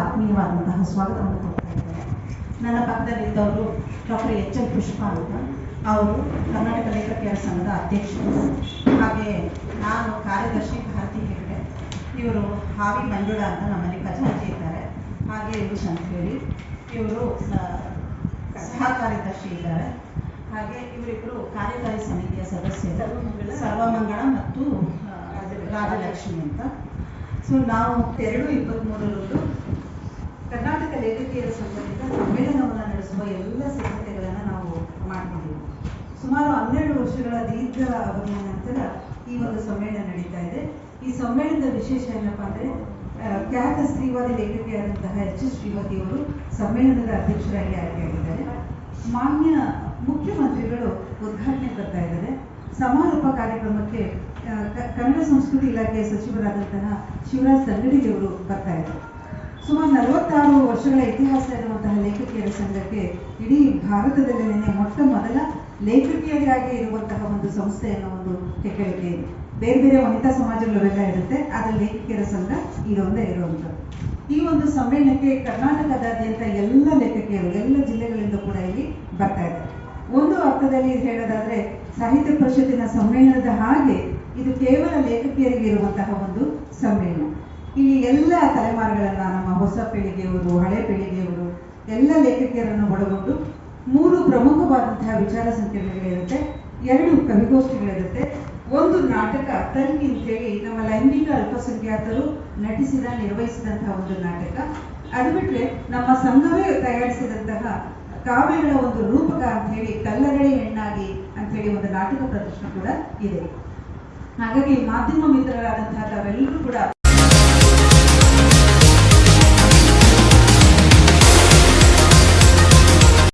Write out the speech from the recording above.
ಆತ್ಮೀಯವಾದಂತಹ ಸ್ವಾಗತವನ್ನು ಕೊಡ್ತಾ ಇದ್ದೇನೆ. ನನ್ನ ಪಕ್ಕದಲ್ಲಿದ್ದವರು ಡಾಕ್ಟರ್ ಎಚ್ ಎಲ್ ಪುಷ್ಪ ಅಂತ. ಅವರು ಕರ್ನಾಟಕ ಲೇಖಕಿಯರ ಸಂಘದ ಅಧ್ಯಕ್ಷರು. ಹಾಗೆ ನಾನು ಕಾರ್ಯದರ್ಶಿ ಭಾರತಿ ಹೇಳಿದೆ ಇವರು ಹಾವಿ ಮಂಜುಳ ಅಂತ ನಮ್ಮಲ್ಲಿ ಖಜಾಂಚಿ ಇದ್ದಾರೆ ಹಾಗೆ ಇವರು ಶಂಕೇರಿ ಇವರು ಸಹ ಕಾರ್ಯದರ್ಶಿ ಇದ್ದಾರೆ. ಹಾಗೆ ಇವರಿಬ್ಬರು ಕಾರ್ಯಕಾರಿ ಸಮಿತಿಯ ಸದಸ್ಯರು. ಸರ್ವಮಂಗಳ ಮತ್ತು ರಾಜಲಕ್ಷ್ಮಿ ಅಂತ. ಸೊ ನಾವು ಎರಡು ಇಪ್ಪತ್ತ್ಮೂರರಂದು ಕರ್ನಾಟಕ ಲೇಖಕಿಯರ ಸಂಬಂಧಿತ ಸಮ್ಮೇಳನವನ್ನು ನಡೆಸುವ ಎಲ್ಲ ಸಿದ್ಧತೆಗಳನ್ನು ನಾವು ಮಾಡಿಕೊಂಡಿದ್ದೀವಿ ಸುಮಾರು ಹನ್ನೆರಡು ವರ್ಷಗಳ ದೀರ್ಘ ಅವಧಿಯ ನಂತರ ಈ ಒಂದು ಸಮ್ಮೇಳನ ನಡೀತಾ ಇದೆ. ಈ ಸಮ್ಮೇಳನದ ವಿಶೇಷ ಏನಪ್ಪ ಅಂದರೆ ಖ್ಯಾತ ಸ್ತ್ರೀವಾದಿ ಲೇಖಕಿಯಾದಂತಹ ಎಚ್ ಎಸ್ ಶ್ರೀವತಿ ಅವರು ಸಮ್ಮೇಳನದ ಅಧ್ಯಕ್ಷರಾಗಿ ಆಯ್ಕೆಯಾಗಿದ್ದಾರೆ. ಮಾನ್ಯ ಮುಖ್ಯಮಂತ್ರಿಗಳು ಉದ್ಘಾಟನೆ ಬರ್ತಾ ಇದ್ದಾರೆ. ಸಮಾರೋಪ ಕಾರ್ಯಕ್ರಮಕ್ಕೆ ಕನ್ನಡ ಸಂಸ್ಕೃತಿ ಇಲಾಖೆಯ ಸಚಿವರಾದಂತಹ ಶಿವರಾಜ್ ತಂಗಡಿಗೆ ಅವರು ಬರ್ತಾ ಇದ್ರು ಸುಮಾರು ನಲವತ್ತಾರು ವರ್ಷಗಳ ಇತಿಹಾಸ ಇರುವಂತಹ ಲೇಖಕಿಯರ ಸಂಘಕ್ಕೆ ಇಡೀ ಭಾರತದಲ್ಲೇನೆ ಮೊಟ್ಟ ಮೊದಲ ಲೇಖಕಿಯರಿಗಾಗಿ ಇರುವಂತಹ ಒಂದು ಸಂಸ್ಥೆ ಅನ್ನೋ ಒಂದು ಹೆಗ್ಗಳಿಕೆ ಇದೆ. ಬೇರೆ ಬೇರೆ ವನಿತಾ ಸಮಾಜಗಳೆಲ್ಲ ಇರುತ್ತೆ, ಆದರೆ ಲೇಖಕಿಯರ ಸಂಘ ಇದೊಂದೇ ಇರುವಂಥದ್ದು. ಈ ಒಂದು ಸಮ್ಮೇಳನಕ್ಕೆ ಕರ್ನಾಟಕದಾದ್ಯಂತ ಎಲ್ಲ ಲೇಖಕಿಯರು, ಎಲ್ಲ ಜಿಲ್ಲೆಗಳಿಂದ ಕೂಡ ಇಲ್ಲಿ ಬರ್ತಾ ಇದ್ದಾರೆ. ಒಂದು ಅರ್ಥದಲ್ಲಿ ಹೇಳೋದಾದ್ರೆ ಸಾಹಿತ್ಯ ಪರಿಷತ್ತಿನ ಸಮ್ಮೇಳನದ ಹಾಗೆ ಇದು ಕೇವಲ ಲೇಖಕಿಯರಿಗಿರುವಂತಹ ಒಂದು ಸಮ್ಮೇಳನ. ಇಲ್ಲಿ ಎಲ್ಲ ತಲೆಮಾರುಗಳನ್ನ ನಮ್ಮ ಹೊಸ ಪೀಳಿಗೆಯವರು, ಹಳೆ ಪೀಳಿಗೆಯವರು, ಎಲ್ಲ ಲೇಖಕಿಯರನ್ನು ಒಳಗೊಂಡು ಮೂರು ಪ್ರಮುಖವಾದಂತಹ ವಿಚಾರ ಸಂಕಿರಣಗಳಿರುತ್ತೆ, ಎರಡು ಕವಿಗೋಷ್ಠಿಗಳಿರುತ್ತೆ, ಒಂದು ನಾಟಕ ತನ್ನಿ ಅಂತೇಳಿ ನಮ್ಮ ಲೈಂಗಿಕ ಅಲ್ಪಸಂಖ್ಯಾತರು ನಟಿಸಿದ, ನಿರ್ವಹಿಸಿದಂತಹ ಒಂದು ನಾಟಕ. ಅದು ಬಿಟ್ರೆ ನಮ್ಮ ಸಂಘವೇ ತಯಾರಿಸಿದಂತಹ ಕಾವ್ಯಗಳ ಒಂದು ರೂಪಕ ಅಂತ ಹೇಳಿ ಕಲ್ಲರಳಿ ಹೆಣ್ಣಾಗಿ ಅಂತ ಹೇಳಿ ಒಂದು ನಾಟಕ ಪ್ರದರ್ಶನ ಕೂಡ ಇದೆ. ಹಾಗಾಗಿ ಮಾಧ್ಯಮ ಮಿತ್ರರಾದಂತಹ ತಾವೆಲ್ಲರೂ